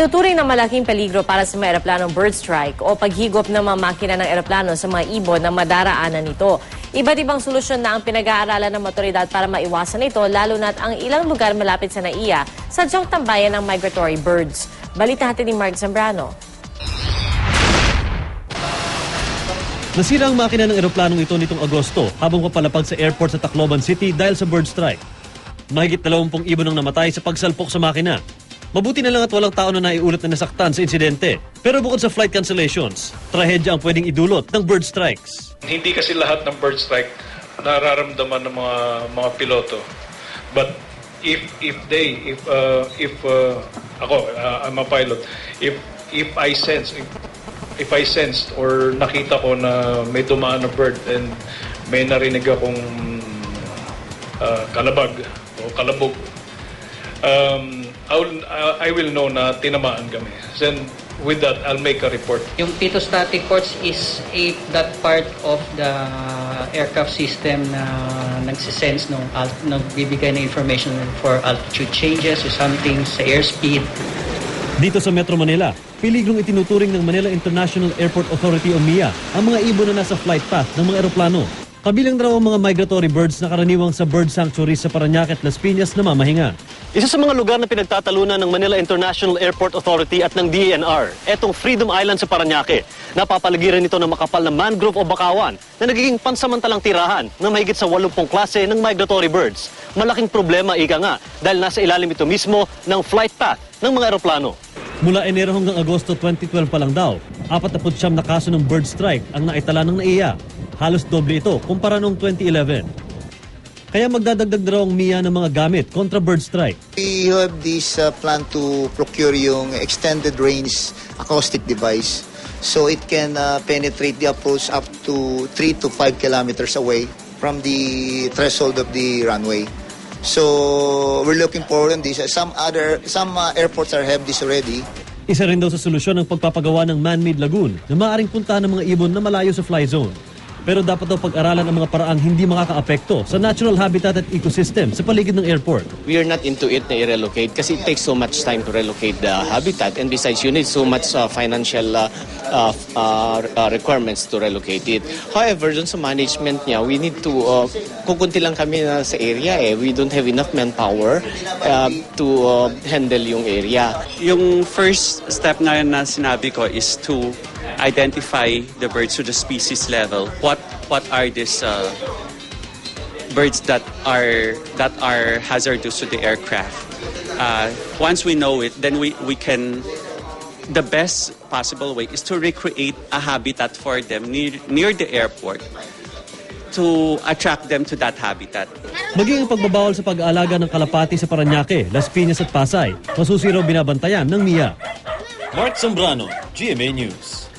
Itinuturing na malaking peligro para sa mga eroplanong bird strike o paghigop ng mga makina ng eroplano sa mga ibon na madaraanan nito. Iba't ibang solusyon na ang pinag-aaralan ng motoridad para maiwasan ito, lalo na't ang ilang lugar malapit sa NAIA, sadyang tambayan ng migratory birds. Balita natin ni Mark Zambrano. Nasira ang makina ng eroplanong ito nitong Agosto habang papalapag sa airport sa Tacloban City dahil sa bird strike. Mahigit 20 ibon ang namatay sa pagsalpok sa makina. Mabuti na lang at walang tao na naiulat na nasaktan sa insidente. Pero bukod sa flight cancellations, trahedya ang pwedeng idulot ng bird strikes. Hindi kasi lahat ng bird strike nararamdaman ng mga mga piloto. But if if they if uh, if uh, ako uh, I'm a pilot, if if I sense if, if I sensed or nakita ko na may tumaan na bird and may narinig akong uh, kalabag o kalabog, um, I will, uh, I will know na tinamaan kami. Then with that, I'll make a report. Yung pitot-static ports is a, that part of the aircraft system na nagsisense nung alt, nagbibigay ng information for altitude changes or something sa airspeed. Dito sa Metro Manila, piligrong itinuturing ng Manila International Airport Authority o MIA ang mga ibon na nasa flight path ng mga eroplano. Kabilang raw ang mga migratory birds na karaniwang sa bird sanctuary sa Parañaque at Las Piñas na mamahinga. Isa sa mga lugar na pinagtatalunan ng Manila International Airport Authority at ng DENR, etong Freedom Island sa Parañaque. Napapaligiran ito ng makapal na mangrove o bakawan na nagiging pansamantalang tirahan ng mahigit sa 80 klase ng migratory birds. Malaking problema ika nga dahil nasa ilalim ito mismo ng flight path ng mga eroplano. Mula Enero hanggang Agosto 2012 pa lang daw, 49 na kaso ng bird strike ang naitala ng NAIA. Halos doble ito kumpara noong 2011. Kaya magdadagdag na raw ang MIA ng mga gamit kontra bird strike. We have this uh, plan to procure yung extended range acoustic device so it can uh, penetrate the approach up to 3 to 5 kilometers away from the threshold of the runway. So we're looking forward on this. Some other some uh, airports are have this already. Isa rin daw sa solusyon ang pagpapagawa ng man-made lagoon na maaaring puntahan ng mga ibon na malayo sa fly zone. Pero dapat daw pag-aralan ang mga paraang hindi makakaapekto sa natural habitat at ecosystem sa paligid ng airport. we are not into it na i-relocate kasi it takes so much time to relocate the habitat and besides you need so much uh, financial uh, uh, uh, requirements to relocate it. However, dun sa management niya, we need to, uh, kukunti lang kami na sa area eh. We don't have enough manpower uh, to uh, handle yung area. Yung first step na na sinabi ko is to identify the birds to the species level. What what are these uh, birds that are that are hazardous to the aircraft? Uh, once we know it, then we, we can the best possible way is to recreate a habitat for them near, near the airport to attract them to that habitat. Maging ang pagbabawal sa pag-aalaga ng kalapati sa Parañaque, Las Piñas at Pasay, masusi raw binabantayan ng MIA. Mark Zambrano, GMA News.